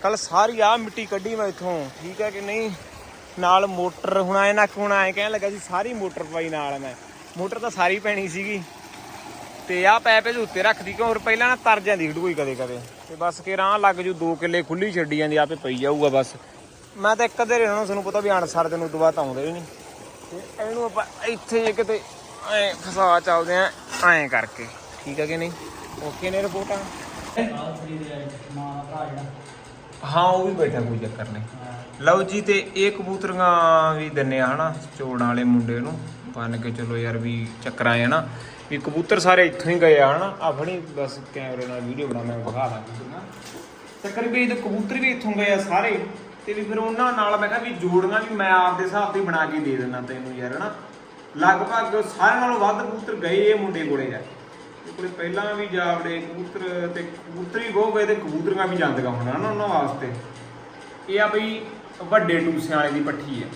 ਕੱਲ ਸਾਰੀ ਆ ਮਿੱਟੀ ਕੱਢੀ ਮੈਂ ਇੱਥੋਂ, ਠੀਕ ਹੈ ਕਿ ਨਹੀਂ? ਨਾਲ ਮੋਟਰ, ਹੁਣ ਆਏ ਨਾ, ਹੁਣ ਆਏ ਕਹਿਣ ਲੱਗਾ ਸੀ ਸਾਰੀ ਮੋਟਰ ਪਾਈ ਨਾਲ ਮੈਂ। ਮੋਟਰ ਤਾਂ ਸਾਰੀ ਪੈਣੀ ਸੀਗੀ। ਤੇ ਆ ਪੈਪ ਇਹਦੇ ਉੱਤੇ ਰੱਖਦੀ ਕਿਉਂ? ਹੋਰ ਪਹਿਲਾਂ ਨਾ ਤਰ ਜਾਂਦੀ ਸੀ ਕਦੇ ਕਦੇ। ਤੇ ਬਸ ਕਿ ਰਾਂ ਲੱਗ ਜੂ 2 ਕਿੱਲੇ ਖੁੱਲੀ ਛੱਡੀ ਜਾਂਦੀ, ਆਪੇ ਪਈ ਜਾਊਗਾ ਬਸ। ਮੈਂ ਤਾਂ ਇੱਕ ਅੱਧੇ ਰਹਿਣਾ ਤੁਹਾਨੂੰ ਪਤਾ ਵੀ ਅਣਸਰ ਦਿਨ ਉਦੋਂ ਬਾਅਦ ਤਾਂ ਆਉਂਦੇ ਹੀ ਨਹੀਂ। ਤੇ ਇਹਨੂੰ ਆਪਾਂ ਇੱਥੇ ਜੇ ਕਿਤੇ ਐ ਫਸਾ ਚੱਲਦੇ ਆ, ਐਂ ਕਰਕੇ। ਠੀਕ ਹੈ ਕਿ ਨਹੀਂ? ਓਕੇ ਨੇ ਰਿਪੋਰਟਾਂ? ਹਾਂ, ਉਹ ਵੀ ਬੈਠਾ ਕੋਈ ਚੱਕਰ ਨਹੀਂ। ਲਓ ਜੀ, ਤੇ ਇਹ ਕਬੂਤਰੀਆਂ ਵੀ ਦਿੰਨੇ ਆ, ਹਨਾ, ਚੋੜਾਂ ਵਾਲੇ ਮੁੰਡੇ ਨੂੰ। ਬੰਨ ਕੇ ਚਲੋ ਯਾਰ ਵੀ ਚੱਕਰਾਂ ਆ ਨਾ, ਵੀ ਕਬੂਤਰ ਸਾਰੇ ਇੱਥੋਂ ਹੀ ਗਏ ਆ, ਹਨਾ। ਆ ਫੜੀ ਬਸ ਕੈਮਰੇ ਨਾਲ ਵੀਡੀਓ ਬਣਾ, ਮੈਂ ਵਿਖਾ ਦਾਂ ਚੱਕਰ ਵੀ ਇਹ ਕਬੂਤਰ ਵੀ ਇੱਥੋਂ ਗਏ ਆ ਸਾਰੇ, ਤੇ ਵੀ ਫਿਰ ਉਹਨਾਂ ਨਾਲ ਮੈਂ ਕਿਹਾ ਵੀ ਜੋੜੀਆਂ ਵੀ ਮੈਂ ਆਪਦੇ ਹਿਸਾਬ ਦੀ ਬਣਾ ਕੇ ਦੇ ਦਿੰਦਾ ਤੈਨੂੰ ਯਾਰ, ਹਨਾ। ਲਗਭਗ ਸਾਰਿਆਂ ਨਾਲੋਂ ਵੱਧ ਕਬੂਤਰ ਗਏ ਇਹ ਮੁੰਡੇ ਕੋਲੇ ਯਾਰ ਕੋਲੇ ਪਹਿਲਾਂ ਵੀ ਜਾਵੜੇ ਕਬੂਤਰ ਤੇ ਕਬੂਤਰੀ ਵੀ ਬਹੁਤ ਗਏ ਤੇ ਕਬੂਤਰੀਆਂ ਵੀ ਜਾਂਦੀਆਂ ਹੋਣਾ ਨਾ ਉਹਨਾਂ ਵਾਸਤੇ। ਇਹ ਆ ਬਈ ਵੱਡੇ ਟੂਸਿਆਂ ਵਾਲੇ ਦੀ ਪੱਠੀ ਹੈ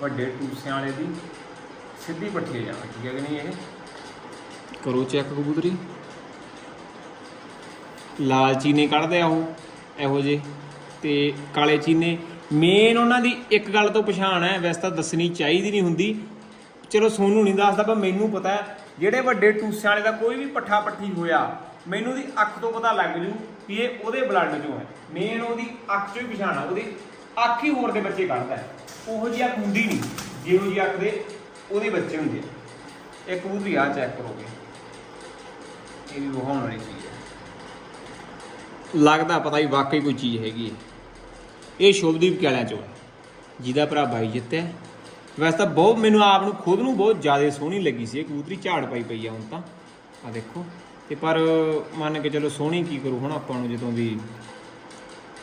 ਵੱਡੇ ਟੂਸਿਆਂ ਵਾਲੇ ਦੀ ਸਿੱਧੀ ਪੱਠੀ ਹੈ ਜਾਣਾ, ਠੀਕ ਹੈ ਕਿ ਨਹੀਂ ਇਹ? ਕਰੋ ਚੈੱਕ ਕਬੂਤਰੀ। ਲਾਲ ਚੀਨੇ ਕੱਢਦੇ ਆ ਉਹ, ਇਹੋ ਜੇ ਤੇ ਕਾਲੇ ਚੀਨੇ ਮੇਨ ਉਹਨਾਂ ਦੀ ਇੱਕ ਗੱਲ ਤੋਂ ਪਛਾਣ ਹੈ, ਵੈਸੇ ਤਾਂ ਦੱਸਣੀ ਚਾਹੀਦੀ ਨਹੀਂ ਹੁੰਦੀ। ਚਲੋ ਸੋਨੂੰ ਨਹੀਂ ਦੱਸਦਾ, ਪਰ ਮੈਨੂੰ ਪਤਾ ਹੈ ਜਿਹੜੇ ਵੱਡੇ ਟੂਸਿਆਂ ਵਾਲੇ ਦਾ ਕੋਈ ਵੀ ਪੱਠਾ ਪੱਠੀ ਹੋਇਆ, ਮੈਨੂੰ ਦੀ ਅੱਖ ਤੋਂ ਪਤਾ ਲੱਗ ਜੂ ਵੀ ਇਹ ਉਹਦੇ ਬਲੱਡ ਚੋਂ ਹੈ। ਮੇਨ ਉਹਦੀ ਅੱਖ ਚੋਂ ਹੀ ਪਛਾਣ ਆ, ਉਹਦੀ ਅੱਖ ਹੀ ਹੋਰ ਦੇ ਬੱਚੇ ਕੱਢਦਾ ਹੈ। ਉਹੋ ਜਿਹੀ ਅੱਖ ਹੁੰਦੀ ਨਹੀਂ, ਜਿਹੋ ਜਿਹੀ ਅੱਖ ਦੇ ਉਹਦੇ ਬੱਚੇ ਹੁੰਦੇ ਆ। ਇਹ ਕਬੂਤਰੀ ਆ ਚੈੱਕ ਕਰੋਗੇ ਇਹ ਵੀ ਵਿਖਾਉਣ ਵਾਲੀ ਚੀਜ਼ ਹੈ। ਲੱਗਦਾ ਪਤਾ ਹੀ ਵਾਕਈ ਕੋਈ ਚੀਜ਼ ਹੈਗੀ ਹੈ। ਇਹ ਸ਼ੁਭਦੀਪ ਕਿਆਲਿਆਂ ਚੋਂ ਹੈ। ਜਿਹਦਾ ਭਰਾ ਬਾਈ ਜਿੱਤਿਆ ਵੈਸੇ ਤਾਂ ਬਹੁਤ ਮੈਨੂੰ ਆਪ ਨੂੰ ਖੁਦ ਨੂੰ ਬਹੁਤ ਜ਼ਿਆਦਾ ਸੋਹਣੀ ਲੱਗੀ ਸੀ, ਇਹ ਕਬੂਤਰੀ ਝਾੜ ਪਾਈ ਪਈ ਆ ਹੁਣ ਤਾਂ। ਆ ਦੇਖੋ, ਤੇ ਪਰ ਮੰਨ ਕੇ ਚਲੋ ਸੋਹਣੀ ਕੀ ਕਰੂ ਹੁਣ ਆਪਾਂ ਨੂੰ ਜਦੋਂ ਵੀ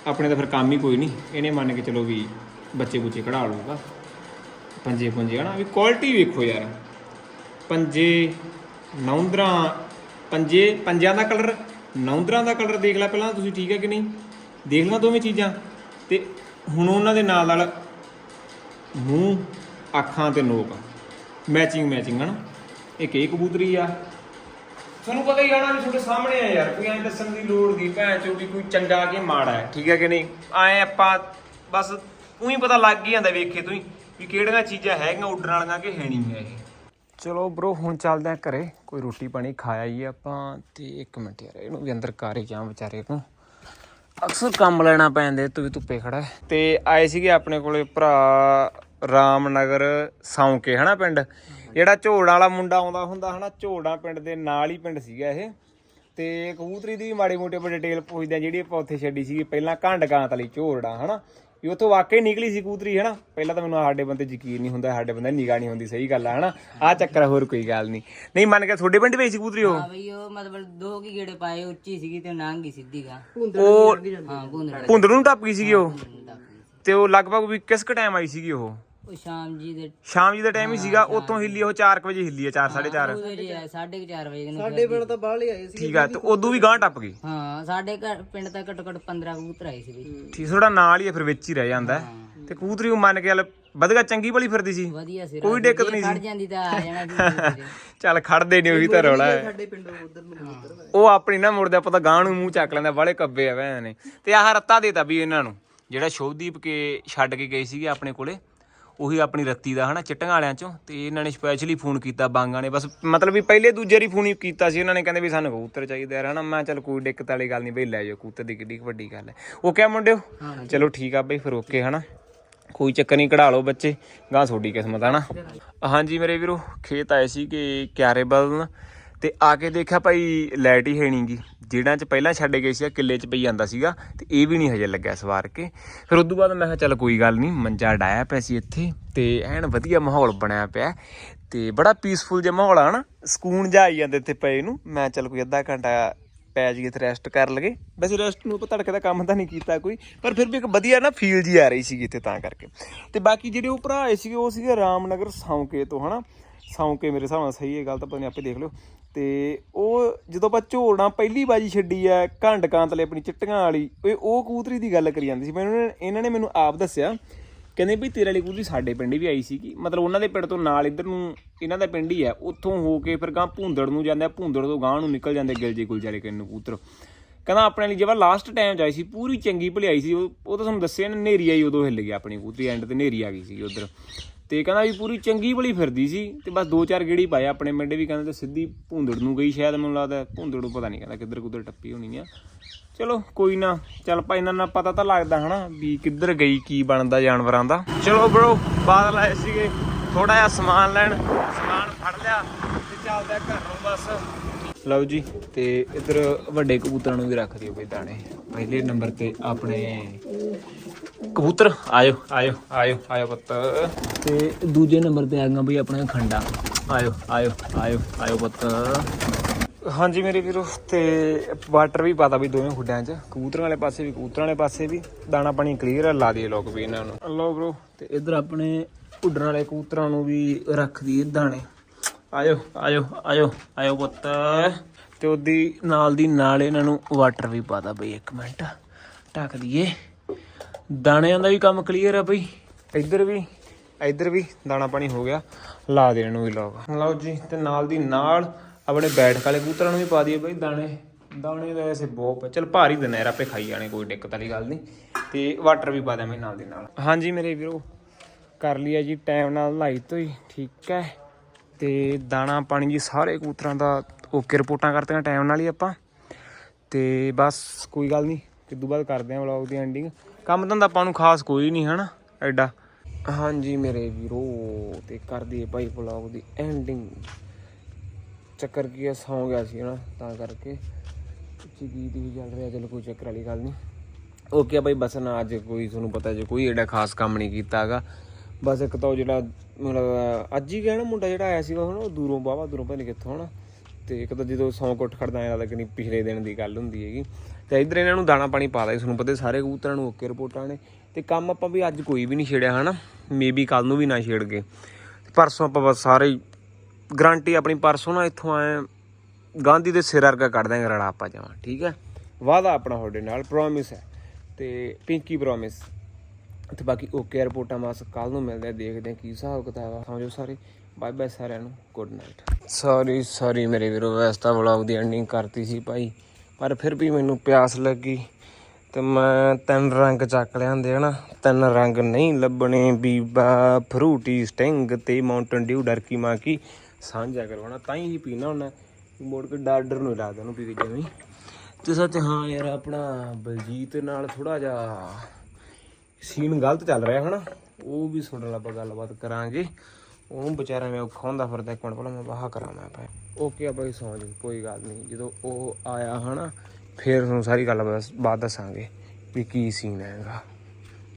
ਆਪਣੇ ਤਾਂ ਫਿਰ ਕੰਮ ਹੀ ਕੋਈ ਨਹੀਂ, ਇਹਨੇ ਮੰਨ ਕੇ ਚਲੋ ਵੀ ਬੱਚੇ ਬੁੱਚੇ ਕਢਾ ਲੂਗਾ ਪੰਜੇ ਪੁੰਜੇ ਹਨਾ, ਵੀ ਕੁਆਲਿਟੀ ਵੇਖੋ ਯਾਰ। ਪੰਜੇ ਨੌਂਦਰਾਂ, ਪੰਜੇ ਪੰਜਾਂ ਦਾ ਕਲਰ ਨੌਂਦਰਾਂ ਦਾ ਕਲਰ ਦੇਖ ਲੈ ਪਹਿਲਾਂ ਤੁਸੀਂ ਠੀਕ ਹੈ ਕਿ ਨਹੀਂ? ਦੇਖ ਲਵਾਂ ਦੋਵੇਂ ਚੀਜ਼ਾਂ। ਤੇ ਹੁਣ ਉਹਨਾਂ ਦੇ ਨਾਲ ਨਾਲ ਮੂੰਹ ਅੱਖਾਂ ਤੇ ਨੋਕ। ਮੈਚਿੰਗ ਮੈਚਿੰਗ ਹਨਾ? ਇੱਕ ਇਹ ਕਬੂਤਰੀ ਆ। ਤੁਹਾਨੂੰ ਪਤਾ ਹੀ ਆਣਾ ਵੀ ਤੁਹਾਡੇ ਸਾਹਮਣੇ ਆ ਯਾਰ, ਕੋਈ ਐਂ ਦੱਸਣ ਦੀ ਲੋੜ ਦੀ ਭੈਣ ਚੋ ਵੀ ਕੋਈ ਚੰਗਾ ਕਿ ਮਾੜਾ ਹੈ, ਠੀਕ ਹੈ ਕਿ ਨਹੀਂ? ਐਂ ਆਪਾਂ ਬਸ ਉਹੀ ਪਤਾ ਲੱਗ ਹੀ ਜਾਂਦਾ ਵੇਖੇ ਤੂੰ ਹੀ ਵੀ ਕਿਹੜੀਆਂ ਚੀਜ਼ਾਂ ਹੈਗੀਆਂ, ਉੱਡਣ ਵਾਲੀਆਂ ਕਿ ਹੈ ਨਹੀਂ ਹੈ ਇਹ ਚਲੋ ਬ్రో ਹੁਣ ਚੱਲਦੇ ਆ ਘਰੇ, ਕੋਈ ਰੋਟੀ ਪਾਣੀ ਖਾਇਆ ਹੀ ਆ ਆਪਾਂ ਤੇ ਇੱਕ ਮਿੰਟ ਯਾਰ, ਇਹਨੂੰ ਵੀ ਅੰਦਰ ਕਰ ਹੀ ਜਾਂ ਵਿਚਾਰੇ ਨੂੰ। ਅਕਸਰ ਕੰਮ ਲੈਣਾ ਪੈਂਦੇ ਤੂੰ ਵੀ ਧੁੱਪੇ ਖੜਾ ਹੈ। ਤੇ ਆਏ ਸੀਗੇ ਆਪਣੇ ਕੋਲੇ ਭਰਾ ਰਾਮਨਗਰ ਸੌਂਕੇ ਹਨਾ ਪਿੰਡ? ਜਿਹੜਾ ਝੋੜਾਂ ਵਾਲਾ ਮੁੰਡਾ ਆਉਂਦਾ ਹੁੰਦਾ ਹਨਾ ਝੋੜਾਂ ਪਿੰਡ ਦੇ ਨਾਲ ਹੀ ਪਿੰਡ ਸੀਗਾ ਇਹ। ਤੇ ਕਬੂਤਰੀ ਦੀ ਮਾੜੀ ਮੋਟੀ ਆਪਾਂ ਡਿਟੇਲ ਪੁੱਛਦੇ ਆ ਜਿਹੜੀ ਆਪਾਂ ਉੱਥੇ ਛੱਡੀ ਸੀ ਪਹਿਲਾਂ ਘੰਡ ਗਾਂਤ ਵਾਲੀ ਝੋੜਾਂ ਹਨਾ। ਵੀ ਉੱਥੋਂ ਵਾਕਈ ਨਿਕਲੀ ਸੀ ਕਬੂਤਰੀ ਹਨਾ? ਪਹਿਲਾਂ ਤਾਂ ਮੈਨੂੰ ਸਾਡੇ ਬੰਦੇ ਯਕੀਨ ਨਹੀਂ ਹੁੰਦਾ ਸਾਡੇ ਬੰਦੇ ਨਿਗਾਹ ਨਹੀਂ ਹੁੰਦੀ ਸਹੀ ਗੱਲ ਆ ਹਨਾ? ਆ ਚੱਕਰ ਹੋਰ ਕੋਈ ਗੱਲ ਨਹੀਂ। ਨਹੀਂ ਮੰਨ ਕੇ ਤੁਹਾਡੇ ਪਿੰਡ ਵਿੱਚ ਸੀ ਕਬੂਤਰੀ ਉਹ? ਹਾਂ ਬਈ ਉਹ ਮਤਲਬ ਦੋ ਕੀ ਗੇੜੇ ਪਾਏ ਉੱਚੀ ਸੀਗੀ ਤੇ ਨੰਗ ਹੀ ਸਿੱਧੀ ਗਾ। ਉਹ ਹਾਂ ਗੁੰਦੜਾ ਭੁੰਦੜ ਨੂੰ ਟੱਪ ਗਈ ਸੀਗੀ ਉਹ? ਤੇ ਉਹ ਲਗਭਗ ਵੀ ਕਿਸ ਕ ਟਾਈਮ ਆਈ ਸੀਗੀ ਉਹ? ਉਹ ਸ਼ਾਮ ਜੀ ਦੇ ਸ਼ਾਮ ਜੀ ਦਾ ਟਾਈਮ ਹੀ ਸੀਗਾ ਉੱਥੋਂ ਹਿੱਲੀ ਉਹ 4 ਵਜੇ ਹਿੱਲੀ ਆ 4 4:30 ਉਹਦੇ ਜੀ 4:30 ਵਜੇ ਨੂੰ ਸਾਡੇ ਪਿੰਡ ਤਾਂ ਠੀਕ ਆ ਤੇ ਉਦੋਂ ਵੀ ਗਾਂ ਟੱਪ ਗਈ। ਹਾਂ ਸਾਡੇ ਘਰ ਪਿੰਡ ਤਾਂ ਘੱਟੋ ਘੱਟ 15 ਕਬੂਤਰ ਆਏ ਸੀ ਬਈ ਠੀਕ ਥੋੜਾ ਨਾਲ ਹੀ ਆ ਫਿਰ ਵਿੱਚ ਹੀ ਰਹਿ ਜਾਂਦਾ। ਹੈ। ਤੇ ਕਬੂਤਰੀ ਉਹ ਮੰਨ ਕੇ ਚੱਲ ਵਧਗਾ ਚੰਗੀ ਭਲੀ ਫਿਰਦੀ ਸੀ। ਵਧੀਆ ਸੀ ਕੋਈ ਦਿੱਕਤ ਨਹੀਂ ਖੜ ਸੀ। ਜਾਂਦੀ ਤਾਂ ਆ ਜਾਣਾ ਸੀ ਚੱਲ ਖੜਦੇ ਨਹੀਂ ਉਹੀ ਤਾਂ ਰੌਲਾ ਹੈ। ਸਾਡੇ ਪਿੰਡ ਉਧਰ ਨੂੰ ਉਹ ਆਪਣੀ ਨਾ ਮੁੜਦਾ ਪਤਾ ਗਾਂ ਨੂੰ ਮੂੰਹ ਚੱਕ ਲੈਂਦਾ ਬਾਲੇ ਕੱਬੇ ਆ ਵੈਨ ਨੇ। ਤੇ ਆਹ ਰੱਤਾ ਦੇਤਾ ਵੀ ਇਹਨਾਂ ਨੂੰ ਜਿਹੜਾ ਸ਼ੋਭਦੀਪ ਕੇ ਛੱਡ ਕੇ ਗਏ ਸੀਗੇ ਆਪਣੇ ਕੋਲੇ। ਉਹੀ ਆਪਣੀ ਰੱਤੀ ਦਾ ਹਨਾ ਚਿੱਟੀਆਂ ਵਾਲਿਆਂ ਚੋਂ ਤੇ ਇਹਨਾਂ ਨੇ ਸਪੈਸ਼ਲੀ ਫੋਨ ਕੀਤਾ ਬਾਂਗਾਂ ਨੇ। ਬਸ ਮਤਲਬ ਵੀ ਪਹਿਲੇ ਦੂਜੇ ਰੀ ਫੋਨ ਹੀ ਕੀਤਾ ਸੀ ਇਹਨਾਂ ਨੇ ਕਹਿੰਦੇ ਵੀ ਸਾਨੂੰ ਕਬੂਤਰ ਚਾਹੀਦਾ ਯਾਰ ਹਨਾ। ਮੈਂ ਚੱਲ ਕੋਈ ਦਿੱਕਤ ਵਾਲੀ ਗੱਲ ਨਹੀਂ ਬਈ ਲੈ ਜਾਓ ਕਬੂਤਰ ਦੀ ਕਿੱਡੀ ਵੱਡੀ ਗੱਲ ਹੈ। ਉਹ ਕਿਆ ਮੁੰਡਿਓ? ਚਲੋ ਠੀਕ ਆ ਬਈ ਫਿਰ ਓਕੇ ਹਨਾ। ਕੋਈ ਚੱਕਰ ਨਹੀਂ ਕਢਾ ਲਓ ਬੱਚੇ। ਗਾਂ ਤੁਹਾਡੀ ਕਿਸਮਤ ਹੈ ਨਾ ਹਾਂਜੀ ਮੇਰੇ ਵੀਰੋ ਖੇਤ ਆਏ ਸੀ ਕਿ ਕਿਆਰੇ ਬਦਲਣ ਤੇ ਆ ਕੇ ਦੇਖਿਆ ਭਾਈ ਲਾਈਟ ਹੀ ਹੈ ਨਹੀਂਗੀ ਜਿਹੜਾ ਚ ਪਹਿਲਾਂ ਛੱਡੇ ਗਏ ਸੀ ਕਿੱਲੇ ਚ ਪਈ ਜਾਂਦਾ ਸੀਗਾ ਤੇ ਇਹ ਵੀ ਨਹੀਂ ਹਜੇ ਲੱਗਿਆ ਸਵਾਰ ਕੇ। ਫਿਰ ਉਦੋਂ ਬਾਅਦ ਮੈਂ ਕਿਹਾ, ਚੱਲ ਕੋਈ ਗੱਲ ਨਹੀਂ ਮੰਜਾ ਡਾਇਆ ਪਿਆ ਸੀ ਇੱਥੇ ਤੇ ਐਨ ਵਧੀਆ ਮਾਹੌਲ ਬਣਿਆ ਪਿਆ। ਤੇ ਬੜਾ ਪੀਸਫੁਲ ਜਿਹਾ ਮਾਹੌਲ ਆ ਨਾ, ਸਕੂਨ ਜਿਹਾ ਆਈ ਜਾਂਦਾ ਇੱਥੇ ਪਏ ਨੂੰ। ਮੈਂ ਚੱਲ ਕੋਈ ਅੱਧਾ ਘੰਟਾ ਪੈ ਜੀ ਇੱਥੇ ਰੈਸਟ ਕਰ ਲਗੇ ਵੈਸੇ ਰੈਸਟ ਨੂੰ ਆਪਾਂ ਧੜਕੇ ਦਾ ਕੰਮ ਤਾਂ ਨਹੀਂ ਕੀਤਾ ਕੋਈ, ਪਰ ਫਿਰ ਵੀ ਇੱਕ ਵਧੀਆ ਨਾ ਫੀਲ ਜੀ ਆ ਰਹੀ ਸੀਗੀ ਇੱਥੇ ਤਾਂ ਕਰਕੇ। ਤੇ ਬਾਕੀ ਜਿਹੜੇ ਉਹ ਭਰਾ ਆਏ ਸੀਗੇ, ਉਹ ਸੀਗੇ ਰਾਮਨਗਰ ਸੌਂਕੇ ਤੋਂ, ਹਨਾ? ਸੌਂਕੇ ਮੇਰੇ ਹਿਸਾਬ ਨਾਲ ਸਹੀ ਹੈ ਗੱਲ ਤਾਂ ਪਤਾ ਨਹੀਂ ਆਪੇ ਦੇਖ ਲਿਓ। ਤੇ ਉਹ ਜਦੋਂ ਆਪਾਂ ਝੋਲਣਾ ਪਹਿਲੀ ਬਾਜੀ ਛੱਡੀ ਆ ਘੰਡ ਕਾਂਤਲੇ ਆਪਣੀ ਚਿੱਟੀਆਂ ਵਾਲੀ ਇਹ ਉਹ ਕਬੂਤਰੀ ਦੀ ਗੱਲ ਕਰੀ ਜਾਂਦੀ ਸੀ। ਮੈਨੂੰ ਇਹਨਾਂ ਨੇ ਮੈਨੂੰ ਆਪ ਦੱਸਿਆ, ਕਹਿੰਦੇ ਵੀ ਤੇਰੇ ਵਾਲੀ ਕਬੂਤਰੀ ਸਾਡੇ ਪਿੰਡ ਵੀ ਆਈ ਸੀਗੀ। ਮਤਲਬ ਉਹਨਾਂ ਦੇ ਪਿੰਡ ਤੋਂ ਨਾਲ ਇੱਧਰ ਨੂੰ ਇਹਨਾਂ ਦਾ ਪਿੰਡ ਹੀ ਆ। ਉੱਥੋਂ ਹੋ ਕੇ ਫਿਰ ਗਾਂ ਭੁੰਦੜ ਨੂੰ ਜਾਂਦੇ ਆ। ਭੁੰਦੜ ਤੋਂ ਗਾਂ ਨੂੰ ਨਿਕਲ ਜਾਂਦੇ ਗਿਲਜੇ ਗੁਲਜਾਰੇ ਕਿੰਨ ਨੂੰ ਕਬੂਤਰ ਕਹਿੰਦਾ ਆਪਣੇ ਲਈ ਜਿਹੜਾ ਲਾਸਟ ਟਾਈਮ ਜਾਈ ਸੀ, ਪੂਰੀ ਚੰਗੀ ਭਲਾਈ ਸੀ। ਉਹ ਉਹ ਤਾਂ ਤੁਹਾਨੂੰ ਦੱਸਿਆ ਨਾ, ਨੇਰੀ ਆਈ ਉਦੋਂ ਹਿੱਲ ਗਿਆ ਆਪਣੀ ਕਬੂਤਰੀ ਐਂਡ ਤੇ ਨੇਰੀ ਆ ਗਈ ਸੀ ਉਧਰ। ਤੇ ਕਹਿੰਦਾ ਵੀ ਪੂਰੀ ਚੰਗੀ ਭਲੀ ਫਿਰਦੀ ਸੀ ਤੇ ਬਸ ਦੋ ਚਾਰ ਗੇੜੀ ਪਾਏ ਆਪਣੇ ਮਿੰਡੇ ਵੀ, ਕਹਿੰਦੇ ਤੇ ਸਿੱਧੀ ਭੁੰਦੜ ਨੂੰ ਗਈ ਸ਼ਾਇਦ ਮੈਨੂੰ ਲੱਗਦਾ ਭੁੰਦੜ ਨੂੰ ਪਤਾ ਨਹੀਂ ਕਹਿੰਦਾ ਕਿੱਧਰ ਕੁੱਧਰ ਟੱਪੀ ਹੋਣੀ ਆ। ਚਲੋ ਕੋਈ ਨਾ, ਚੱਲ ਭਾਈ ਇਹਨਾਂ ਨਾਲ ਪਤਾ ਤਾਂ ਲੱਗਦਾ ਹਨਾ ਵੀ ਕਿੱਧਰ ਗਈ, ਕੀ ਬਣਦਾ ਜਾਨਵਰਾਂ ਦਾ। ਚਲੋ ਬ్రో ਬਾਦਲ ਆਏ ਸੀਗੇ ਥੋੜਾ ਜਿਹਾ ਸਮਾਨ ਲੈਣ, ਸਮਾਨ ਫੜ ਲਿਆ ਤੇ ਚੱਲਦੇ ਘਰ ਨੂੰ ਬਸ। ਲਓ ਜੀ, ਤੇ ਇਧਰ ਵੱਡੇ ਕਬੂਤਰਾਂ ਨੂੰ ਵੀ ਰੱਖ ਦਿਓ ਬਈ ਦਾਣੇ। ਪਹਿਲੇ ਨੰਬਰ ਤੇ ਆਪਣੇ ਕਬੂਤਰ ਆਇਓ ਆਇਓ ਆਇਓ ਆਇਓ ਪੁੱਤ। ਤੇ ਦੂਜੇ ਨੰਬਰ ਤੇ ਆ ਗਿਆ ਬਈ ਆਪਣਾ ਖੰਡਾ। ਆਇਓ ਆਇਓ ਆਇਓ ਆਇਓ ਪੁੱਤ। ਹਾਂਜੀ ਮੇਰੇ ਵੀਰੋ ਤੇ ਵਾਟਰ ਵੀ ਪਾਤਾ ਵੀ ਦੋਵੇਂ ਖੁੱਡਿਆਂ 'ਚ। ਕਬੂਤਰਾਂ ਵਾਲੇ ਪਾਸੇ ਵੀ ਕਬੂਤਰਾਂ ਵਾਲੇ ਪਾਸੇ ਵੀ। ਦਾਣਾ ਪਾਣੀ ਕਲੀਅਰ ਲਾ ਦਈਏ ਲੋਕ ਵੀ ਇਹਨਾਂ ਨੂੰ। ਲਓ ਬ్రో ਤੇ ਇਧਰ ਆਪਣੇ ਉੱਡਣ ਵਾਲੇ ਕਬੂਤਰਾਂ ਨੂੰ ਵੀ ਰੱਖ ਦਈਏ ਦਾਣੇ। ਆਇਓ ਆਇਓ ਆਇਓ ਆਇਓ ਪੁੱਤ। ਤੇ ਉਹਦੀ ਨਾਲ ਦੀ ਨਾਲ ਇਹਨਾਂ ਨੂੰ ਵਾਟਰ ਵੀ ਪਾਤਾ ਬਈ 1 ਮਿੰਟ। ਢੱਕ ਦਈਏ। ਦਾਣਿਆਂ ਦਾ ਵੀ ਕੰਮ ਕਲੀਅਰ ਆ ਬਈ। ਇੱਧਰ ਵੀ ਇੱਧਰ ਵੀ ਦਾਣਾ ਪਾਣੀ ਹੋ ਗਿਆ। ਲਾ ਦੇਣ ਨੂੰ ਵੀ ਲੋਕ ਲਓ ਜੀ, ਤੇ ਨਾਲ ਦੀ ਨਾਲ ਆਪਣੇ ਬੈਠਕ ਵਾਲੇ ਕਬੂਤਰਾਂ ਨੂੰ ਵੀ ਪਾ ਦਈਏ ਬਈ, ਦਾਣੇ। ਦਾਣੇ ਦਾ ਵੈਸੇ ਬਹੁਤ ਪਏ। ਚੱਲ ਭਾਰੀ ਦਿਨ ਯਾਰ, ਆਪੇ ਖਾਈ ਜਾਣੇ, ਕੋਈ ਦਿੱਕਤ ਵਾਲੀ ਗੱਲ ਨਹੀਂ। ਤੇ ਵਾਟਰ ਵੀ ਪਾ ਦਿਆਂਗੇ ਨਾਲ ਦੀ ਨਾਲ। ਹਾਂਜੀ ਮੇਰੇ ਵੀਰੋ, ਕਰ ਲਿਆ ਜੀ ਟਾਈਮ ਨਾਲ ਨਹਾਈ ਧੋਈ, ਠੀਕ ਹੈ। ਤੇ ਦਾਣਾ ਪਾਣੀ ਜੀ, ਸਾਰੇ ਕਬੂਤਰਾਂ ਦਾ ਓਕੇ ਰਿਪੋਰਟਾਂ ਕਰਤੀਆਂ ਟਾਈਮ ਨਾਲ ਹੀ ਆਪਾਂ। ਤੇ ਬਸ, ਕੋਈ ਗੱਲ ਨਹੀਂ ਕਿਦੋਂ ਬਾਅਦ ਕਰਦੇ ਆਂ ਵਲੌਗ ਦੀ ਐਂਡਿੰਗ ਕੰਮ ਧੰਦਾ ਆਪਾਂ ਨੂੰ ਖਾਸ ਕੋਈ ਨਹੀਂ, ਹਨਾ? ਐਡਾ। ਹਾਂਜੀ ਮੇਰੇ ਵੀਰੋ, ਤੇ ਕਰਦੀ ਭਾਈ ਵਲੌਗ ਦੀ ਐਂਡਿੰਗ ਚੱਕਰ ਕੀ ਆ, ਸੌਂ ਗਿਆ ਸੀ ਨਾ ਤਾਂ ਕਰਕੇ। ਉੱਚੀ ਗੀਤ ਵੀ ਚੱਲ ਰਿਹਾ, ਚਲੋ ਕੋਈ ਚੱਕਰ ਵਾਲੀ ਗੱਲ ਨਹੀਂ। ਓਕੇ ਭਾਈ, ਬਸ ਨਾ ਅੱਜ ਕੋਈ ਤੁਹਾਨੂੰ ਪਤਾ ਜੇ ਕੋਈ ਐਡਾ ਖਾਸ ਕੰਮ ਨਹੀਂ ਕੀਤਾਗਾ ਬਸ ਇੱਕ ਤਾਂ ਉਹ ਜਿਹੜਾ, ਮਤਲਬ, ਅੱਜ ਹੀ ਗਿਆ ਨਾ ਮੁੰਡਾ ਜਿਹੜਾ ਆਇਆ ਸੀ ਉਹ ਦੂਰੋਂ ਬਾਵਾ ਦੂਰੋਂ, ਪਤਾ ਨਹੀਂ ਕਿੱਥੋਂ, ਹਨਾ। ਤੇ ਇੱਕ ਤਾਂ ਜਦੋਂ ਸੌਂ ਕੁੱਟ ਖੜਦਾ ਐਂ ਲੱਗਦਾ ਪਿਛਲੇ ਦਿਨ ਦੀ ਗੱਲ ਹੁੰਦੀ ਹੈਗੀ। ਤੇ ਇੱਧਰ ਇਹਨਾਂ ਨੂੰ ਦਾਣਾ ਪਾਣੀ ਪਾ ਦੇ ਤੁਹਾਨੂੰ ਪਤਾ ਸਾਰੇ ਕਬੂਤਰਾਂ ਨੂੰ ਓਕੇ ਰਿਪੋਰਟਾਂ ਨੇ। ਤੇ ਕੰਮ ਆਪਾਂ ਵੀ ਅੱਜ ਕੋਈ ਵੀ ਨਹੀਂ ਛੇੜਿਆ, ਹਨਾ? ਮੇਬੀ ਕੱਲ ਨੂੰ ਵੀ ਨਾ ਛੇੜ ਕੇ। ਪਰਸੋਂ ਆਪਾਂ ਬਸ ਸਾਰੇ ਗਰੰਟੀ ਆਪਣੀ ਪਰਸੋਂ ਨਾ ਇੱਥੋਂ ਆਏ ਗਾਂਧੀ ਦੇ ਸਿਰ ਵਰਗਾ ਕੱਢ ਦਾਂਗੇ ਰੜਾ ਆਪਾਂ ਜਾਵਾਂ ਠੀਕ ਹੈ? ਵਾਦਾ ਆਪਣਾ ਤੁਹਾਡੇ ਨਾਲ ਪ੍ਰੋਮਿਸ ਹੈ। ਤੇ ਪਿੰਕੀ ਪ੍ਰੋਮਿਸ ਤੇ ਬਾਕੀ ਓਕੇ ਰਿਪੋਰਟਾਂ ਬਸ ਕੱਲ ਨੂੰ ਮਿਲਦੇ ਆ ਦੇਖਦੇ ਆ ਕੀ ਹਿਸਾਬ ਕਿਤਾਬ ਆ। ਸਮਝੋ ਸਾਰੇ। ਬਾਏ ਬਾਏ ਸਾਰਿਆਂ ਨੂੰ। ਗੁੱਡ ਨਾਈਟ ਸੌਰੀ ਸੌਰੀ ਮੇਰੇ ਵੀਰੋ, ਵੈਸੇ ਤਾਂ ਵਲੌਗ ਦੀ ਐਂਡਿੰਗ ਕਰਤੀ ਸੀ ਭਾਈ। ਪਰ ਫਿਰ ਵੀ ਮੈਨੂੰ ਪਿਆਸ ਲੱਗੀ ਤੇ ਮੈਂ ਤਿੰਨ ਰੰਗ ਚੱਕ ਲਿਆਂਦੇ ਹਨਾ। ਤਿੰਨ ਰੰਗ ਨਹੀਂ ਲੱਭਣੇ, ਬੀਬਾ, ਫਰੂਟੀ, ਸਟਿੰਗ ਤੇ ਮਾਊਂਟਨ ਡਿਊ ਡਰਕੀ ਮਾਕੀ। ਸਾਂਝਾ ਕਰਵਾਉਣਾ, ਤਾਂ ਹੀ ਪੀਣਾ ਹੁੰਦਾ ਮੋੜ ਕੇ ਡਾਰਡਰ ਨੂੰ ਲਾ ਦੇਣਾ ਪੀ ਕੇ ਜਿਵੇਂ ਹੀ। ਤੇ ਸੱਚ ਹਾਂ ਯਾਰ, ਆਪਣਾ ਬਲਜੀਤ ਨਾਲ ਥੋੜਾ ਜਿਹਾ ਸੀਨ ਗਲਤ ਚੱਲ ਰਿਹਾ ਹਨਾ। ਉਹ ਵੀ ਸੁਣਨ ਨਾਲ ਗੱਲਬਾਤ ਕਰਾਂਗੇ। ਉਹਨੂੰ ਵਿਚਾਰਾ ਮੈਂ ਔਖਾ ਹੁੰਦਾ ਫਿਰਦਾ, ਇੱਕ ਮਿੰਟ ਪਹਿਲਾਂ ਮੈਂ ਬਾਹਾ ਕਰਾਂ ਮੈਂ ਪੈ ਓਕੇ ਆ ਬਾਈ ਸੌਂ ਜੀ ਕੋਈ ਗੱਲ ਨਹੀਂ। ਜਦੋਂ ਉਹ ਆਇਆ ਹਨਾ, ਫਿਰ ਤੁਹਾਨੂੰ ਸਾਰੀ ਗੱਲ ਬਸ ਬਾਤ ਦੱਸਾਂਗੇ ਵੀ ਕੀ ਸੀਨ ਹੈਗਾ।